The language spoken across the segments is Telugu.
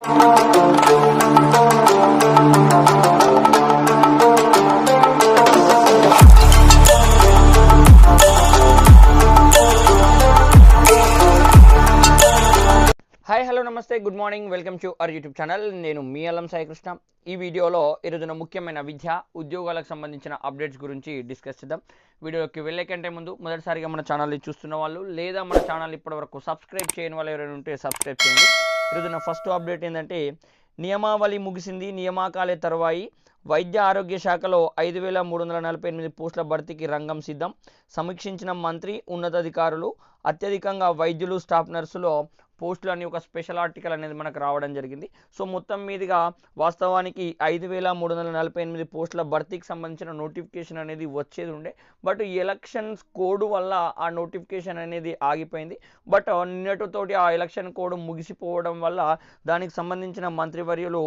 హాయ్ హలో నమస్తే good morning welcome to our YouTube channel నేను మీ అల్లం సాయికృష్ణ. ఈ వీడియోలో ఈరోజున ముఖ్యమైన విద్య ఉద్యోగాలకు సంబంధించిన అప్డేట్స్ గురించి డిస్కస్ చేద్దాం. వీడియోకి వెళ్ళే కంటే ముందు మొదటిసారిగా మన ఛానల్ని చూస్తున్న వాళ్ళు లేదా మన ఛానల్ ఇప్పటివరకు సబ్స్క్రైబ్ చేయని వాళ్ళు ఎవరైనా ఉంటే సబ్స్క్రైబ్ చేయండి. ఈరోజున ఫస్ట్ అప్డేట్ ఏంటంటే నియమావళి ముగిసింది నియామకాలే తర్వాయి. వైద్య ఆరోగ్య శాఖలో ఐదు వేల మూడు వందల నలభై ఎనిమిది పోస్టుల భర్తీకి రంగం సిద్ధం. సమీక్షించిన మంత్రి ఉన్నతాధికారులు అత్యధికంగా వైద్యులు స్టాఫ్ నర్సులో పోస్టులు అని ఒక స్పెషల్ ఆర్టికల్ అనేది మనకు రావడం జరిగింది. సో మొత్తం మీదుగా వాస్తవానికి ఐదు వేల మూడు వందల నలభై ఎనిమిది పోస్టుల భర్తీకి సంబంధించిన నోటిఫికేషన్ అనేది వచ్చేది ఉండే. బట్ ఎలక్షన్స్ కోడ్ వల్ల ఆ నోటిఫికేషన్ అనేది ఆగిపోయింది. బట్ నిన్నటితోటి ఆ ఎలక్షన్ కోడ్ ముగిసిపోవడం వల్ల దానికి సంబంధించిన మంత్రివర్యులు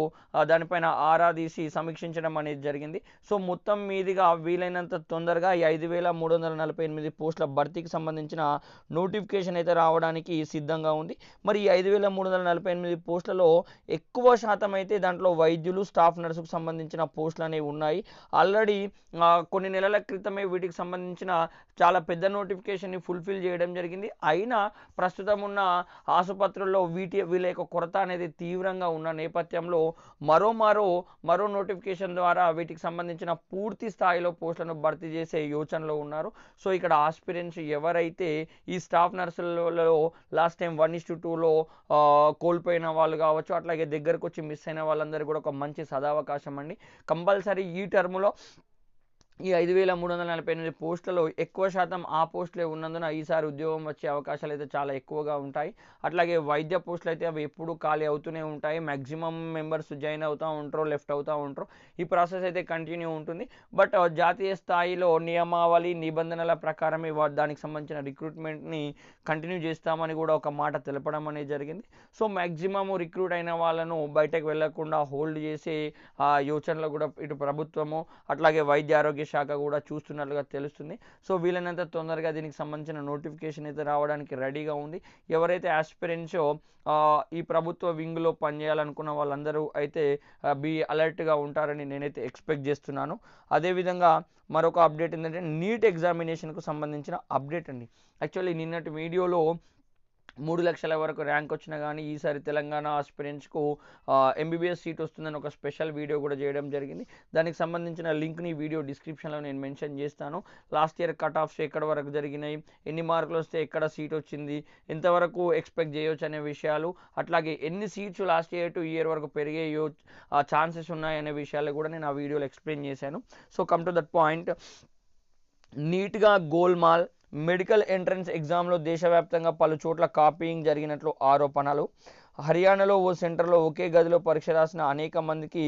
దానిపైన ఆరా తీసి సమీక్షించడం అనేది జరిగింది. సో మొత్తం మీదుగా వీలైనంత తొందరగా ఈ ఐదు వేల మూడు వందల నలభై ఎనిమిది పోస్టుల భర్తీకి సంబంధించిన నోటిఫికేషన్ అయితే రావడానికి సిద్ధంగా ఉంది. మరి ఈ ఐదు వేల మూడు వందల నలభై ఎనిమిది పోస్టులలో ఎక్కువ శాతం అయితే దాంట్లో వైద్యులు స్టాఫ్ నర్సుకు సంబంధించిన పోస్టులు అనేవి ఉన్నాయి. ఆల్రెడీ కొన్ని నెలల క్రితమే వీటికి సంబంధించిన చాలా పెద్ద నోటిఫికేషన్ని ఫుల్ఫిల్ చేయడం జరిగింది. అయినా ప్రస్తుతం ఉన్న ఆసుపత్రుల్లో వీటి వీళ్ళ యొక్క కొరత అనేది తీవ్రంగా ఉన్న నేపథ్యంలో మరో మరో మరో నోటిఫికేషన్ ద్వారా వీటికి సంబంధించిన పూర్తి స్థాయిలో పోస్టులను భర్తీ చేసే యోచనలో ఉన్నారు. సో ఇక్కడ ఆస్పిరెంట్స్ ఎవరైతే ఈ staff నర్సులలో last time one is to చదువులో కోల్పోయిన వాళ్ళు కావచ్చు అట్లాగే దగ్గరకు వచ్చి మిస్ అయిన వాళ్ళందరూ కూడా ఒక మంచి సదావకాశం అండి. కంపల్సరీ ఈ టర్ములో ఈ ఐదు వేల మూడు వందల నలభై ఎనిమిది పోస్టులలో ఎక్కువ శాతం ఆ పోస్టులే ఉన్నందున ఈసారి ఉద్యోగం వచ్చే అవకాశాలు అయితే చాలా ఎక్కువగా ఉంటాయి. అట్లాగే వైద్య పోస్టులు అయితే అవి ఎప్పుడూ ఖాళీ అవుతూనే ఉంటాయి. మ్యాక్సిమం మెంబర్స్ జాయిన్ అవుతూ ఉంటారు లెఫ్ట్ అవుతూ ఉంటారు. ఈ ప్రాసెస్ అయితే కంటిన్యూ ఉంటుంది. బట్ జాతీయ స్థాయిలో నియమావళి నిబంధనల ప్రకారమే వా- దానికి సంబంధించిన రిక్రూట్మెంట్ని కంటిన్యూ చేస్తామని కూడా ఒక మాట తెలపడం అనేది జరిగింది. సో మ్యాక్సిమం రిక్రూట్ అయిన వాళ్ళను బయటకు వెళ్ళకుండా హోల్డ్ చేసే ఆ యోచనలో కూడా ఇటు ప్రభుత్వము అట్లాగే వైద్య ఆరోగ్య శాఖ కూడా చూస్తున్నట్లుగా తెలుస్తుంది. సో వీలైనంత తొందరగా దీనికి సంబంధించిన నోటిఫికేషన్ అయితే రావడానికి రెడీగా ఉంది. ఎవరైతే ఆస్పిరెంట్సో ఈ ప్రభుత్వ వింగ్లో పనిచేయాలనుకున్న వాళ్ళందరూ అయితే బీ అలర్ట్గా ఉంటారని నేనైతే ఎక్స్పెక్ట్ చేస్తున్నాను. అదేవిధంగా మరొక అప్డేట్ ఏంటంటే నీట్ ఎగ్జామినేషన్కు సంబంధించిన అప్డేట్ అండి. యాక్చువల్లీ నిన్నటి వీడియోలో మూడు లక్షల వరకు ర్యాంక్ వచ్చినా కానీ ఈసారి తెలంగాణ ఆస్పిరెంట్స్కు ఎంబీబీఎస్ సీట్ వస్తుందని ఒక స్పెషల్ వీడియో కూడా చేయడం జరిగింది. దానికి సంబంధించిన లింక్ని వీడియో డిస్క్రిప్షన్లో నేను మెన్షన్ చేస్తాను. లాస్ట్ ఇయర్ కట్ ఆఫ్స్ ఎక్కడ వరకు జరిగినాయి ఎన్ని మార్కులు వస్తే ఎక్కడ సీట్ వచ్చింది ఎంతవరకు ఎక్స్పెక్ట్ చేయొచ్చు అనే విషయాలు అట్లాగే ఎన్ని seats last year to year వరకు పెరిగే ఛాన్సెస్ ఉన్నాయనే విషయాలు కూడా నేను ఆ వీడియోలో ఎక్స్ప్లెయిన్ చేశాను. So come to that point నీట్గా గోల్మాల్ మెడికల్ ఎంట్రన్స్ ఎగ్జామ్లో దేశవ్యాప్తంగా పలు చోట్ల కాపీయింగ్ జరిగినట్లు ఆరోపణలు. హర్యానాలో ఓ సెంటర్లో ఒకే గదిలో పరీక్ష రాసిన అనేక మందికి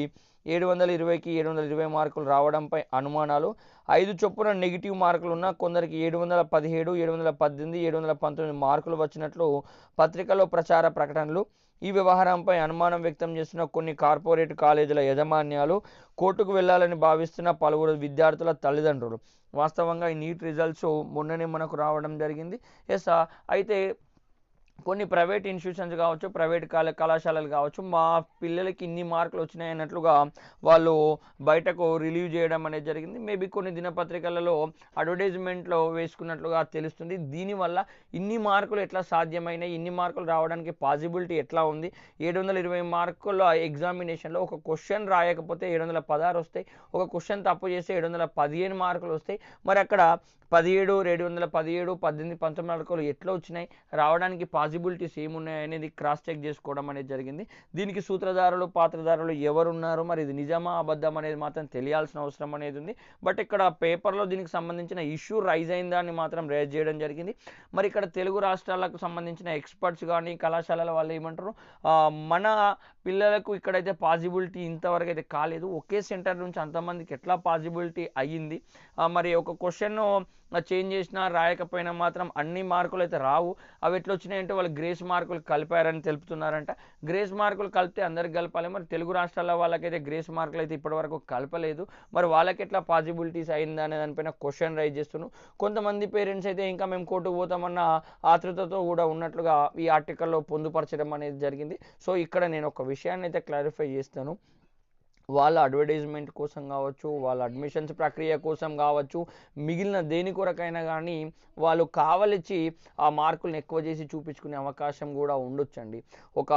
ఏడు వందల ఇరవైకి ఏడు వందల ఇరవై మార్కులు రావడంపై అనుమానాలు. ఐదు చొప్పున నెగిటివ్ మార్కులు ఉన్న కొందరికి ఏడు వందల పదిహేడు ఏడు వందల పద్దెనిమిది ఏడు వందల పంతొమ్మిది మార్కులు వచ్చినట్లు పత్రికలో ప్రచార ప్రకటనలు. ఈ వ్యవహారంపై అనుమానం వ్యక్తం చేస్తున్న కొన్ని కార్పొరేట్ కాలేజీల యాజమాన్యాలు కోర్టుకు వెళ్ళాలని భావిస్తున్న పలువురు విద్యార్థుల తల్లిదండ్రులు. వాస్తవంగా ఈ నీట్ రిజల్ట్స్ మొన్ననే మనకు రావడం జరిగింది. ఎస్ అయితే కొన్ని ప్రైవేట్ ఇన్స్టిట్యూషన్స్ కావచ్చు ప్రైవేట్ కళా కళాశాలలు కావచ్చు మా పిల్లలకి ఇన్ని మార్కులు వచ్చినాయి అన్నట్లుగా వాళ్ళు బయటకు రిలీవ్ చేయడం అనేది జరిగింది. మేబీ కొన్ని దినపత్రికలలో అడ్వర్టైజ్మెంట్లో వేసుకున్నట్లుగా తెలుస్తుంది. దీనివల్ల ఇన్ని మార్కులు ఎట్లా సాధ్యమైనాయి? ఇన్ని మార్కులు రావడానికి పాసిబిలిటీ ఎట్లా ఉంది? ఏడు వందల ఇరవై మార్కుల ఎగ్జామినేషన్లో ఒక క్వశ్చన్ రాయకపోతే ఏడు వందల పదహారు వస్తాయి. ఒక క్వశ్చన్ తప్పు చేస్తే ఏడు వందల పదిహేను మార్కులు వస్తాయి. మరి అక్కడ పదిహేడు రెండు వందల పదిహేడు పద్దెనిమిది పంతొమ్మిది మార్కులు ఎట్లా వచ్చినాయి? రావడానికి పాసిబిలిటీస్ ఏమున్నాయి అనేది క్రాస్ చెక్ చేసుకోవడం అనేది జరిగింది. దీనికి సూత్రధారులు పాత్రధారులు ఎవరున్నారు మరి ఇది నిజమా అబద్ధం అనేది మాత్రం తెలియాల్సిన అవసరం అనేది ఉంది. బట్ ఇక్కడ పేపర్లో దీనికి సంబంధించిన ఇష్యూ రైజ్ అయిందాన్ని మాత్రం రేజ్ చేయడం జరిగింది. మరి ఇక్కడ తెలుగు రాష్ట్రాలకు సంబంధించిన ఎక్స్పర్ట్స్ కానీ కళాశాలల వాళ్ళు ఏమంటారు మన పిల్లలకు ఇక్కడైతే పాసిబిలిటీ ఇంతవరకు అయితే కాలేదు. ఒకే సెంటర్ నుంచి అంతమందికి ఎట్లా పాసిబిలిటీ అయ్యింది? మరి ఒక క్వశ్చన్ చేంజ్ చేసినా రాయకపోయినా మాత్రం అన్ని మార్కులు అయితే రావు. అవి ఎట్లా వచ్చినాయంటే వాళ్ళు గ్రేస్ మార్కులు కలిపారని తెలుపుతున్నారంట. గ్రేస్ మార్కులు కలిపితే అందరికి కలపాలి. మరి తెలుగు రాష్ట్రాల వాళ్ళకైతే గ్రేస్ మార్కులు అయితే ఇప్పటివరకు కలపలేదు. మరి వాళ్ళకి ఎట్లా పాసిబిలిటీస్ అయిందనే అనే దానిపైన క్వశ్చన్ రైజ్ చేస్తున్నాను కొంతమంది పేరెంట్స్ అయితే ఇంకా మేము కోర్టుకు పోతామన్న ఆతృతతో కూడా ఉన్నట్లుగా ఈ ఆర్టికల్లో పొందుపరచడం అనేది జరిగింది. సో ఇక్కడ నేను ఒక విషయాన్ని అయితే క్లారిఫై చేస్తాను. వాళ్ళ అడ్వర్టైజ్మెంట్ కోసం కావచ్చు వాళ్ళ అడ్మిషన్స్ ప్రక్రియ కోసం కావచ్చు మిగిలిన దేని కొరకైనా కానీ వాళ్ళు కావలిచ్చి ఆ మార్కులను ఎక్కువ చేసి చూపించుకునే అవకాశం కూడా ఉండొచ్చండి. ఒక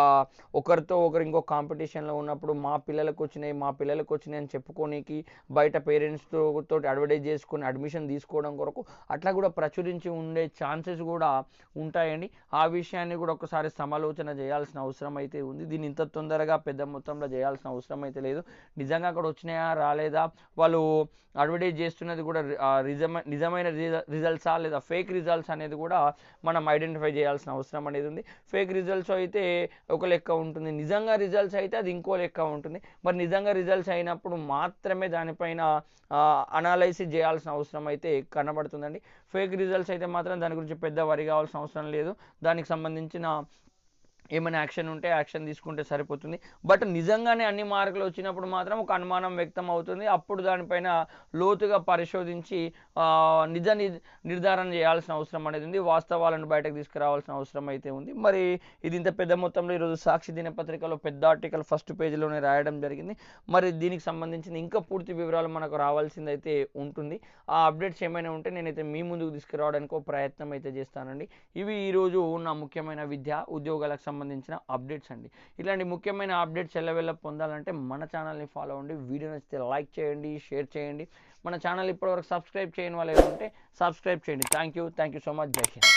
ఒకరితో ఒకరు ఇంకో కాంపిటీషన్లో ఉన్నప్పుడు మా పిల్లలకు వచ్చినాయి మా పిల్లలకు వచ్చినాయి అని చెప్పుకోనికి బయట పేరెంట్స్తో తోటి అడ్వర్టైజ్ చేసుకొని అడ్మిషన్ తీసుకోవడం కొరకు అట్లా కూడా ప్రచురించి ఉండే ఛాన్సెస్ కూడా ఉంటాయండి. ఆ విషయాన్ని కూడా ఒకసారి సమాలోచన చేయాల్సిన అవసరం అయితే ఉంది. దీన్ని ఇంత తొందరగా పెద్ద మొత్తంలో చేయాల్సిన అవసరం అయితే లేదు. నిజంగా అక్కడ వచ్చినాయా రాలేదా? వాళ్ళు అడ్వర్టైజ్ చేస్తున్నది కూడా నిజమ నిజమైన రిజల్ట్సా లేదా ఫేక్ రిజల్ట్స్ అనేది కూడా మనం ఐడెంటిఫై చేయాల్సిన అవసరం అనేది ఉంది. ఫేక్ రిజల్ట్స్ అయితే ఒక లెక్క ఉంటుంది. నిజంగా రిజల్ట్స్ అయితే అది ఇంకో లెక్క ఉంటుంది. మరి నిజంగా రిజల్ట్స్ అయినప్పుడు మాత్రమే దానిపైన అనాలైసిస్ చేయాల్సిన అవసరం అయితే కనబడుతుందండి. ఫేక్ రిజల్ట్స్ అయితే మాత్రం దాని గురించి పెద్ద వరి కావాల్సిన అవసరం లేదు. దానికి సంబంధించిన ఏమైనా యాక్షన్ ఉంటే యాక్షన్ తీసుకుంటే సరిపోతుంది. బట్ నిజంగానే అన్ని మార్కులు వచ్చినప్పుడు మాత్రం ఒక అనుమానం వ్యక్తం అవుతుంది. అప్పుడు దానిపైన లోతుగా పరిశోధించి నిజ నిర్ధారణ చేయాల్సిన అవసరం అనేది ఉంది. వాస్తవాలను బయటకు తీసుకురావాల్సిన అవసరం అయితే ఉంది. మరి ఇది ఇంత పెద్ద మొత్తంలో ఈరోజు సాక్షి దినపత్రికలో పెద్ద ఆర్టికల్ ఫస్ట్ పేజీలోనే రాయడం జరిగింది. మరి దీనికి సంబంధించిన ఇంకా పూర్తి వివరాలు మనకు రావాల్సింది అయితే ఉంటుంది. ఆ అప్డేట్స్ ఏమైనా ఉంటే నేనైతే మీ ముందుకు తీసుకురావడానికి ఒక ప్రయత్నం అయితే చేస్తానండి. ఇవి ఈరోజు ఉన్న ముఖ్యమైన విద్య ఉద్యోగాలకు సంబంధించిన అప్డేట్స్ అండి. ఇలాంటి ముఖ్యమైన అప్డేట్స్ ఎల్లవెల్ల పొందాలంటే మన ఛానల్ని ఫాలో అవ్వండి. వీడియో నచ్చితే లైక్ చేయండి షేర్ చేయండి. మన ఛానల్ ఇప్పటివరకు సబ్స్క్రైబ్ చేయని వాళ్ళు ఏమంటే సబ్స్క్రైబ్ చేయండి. Thank you thank you so much. జై హింద్.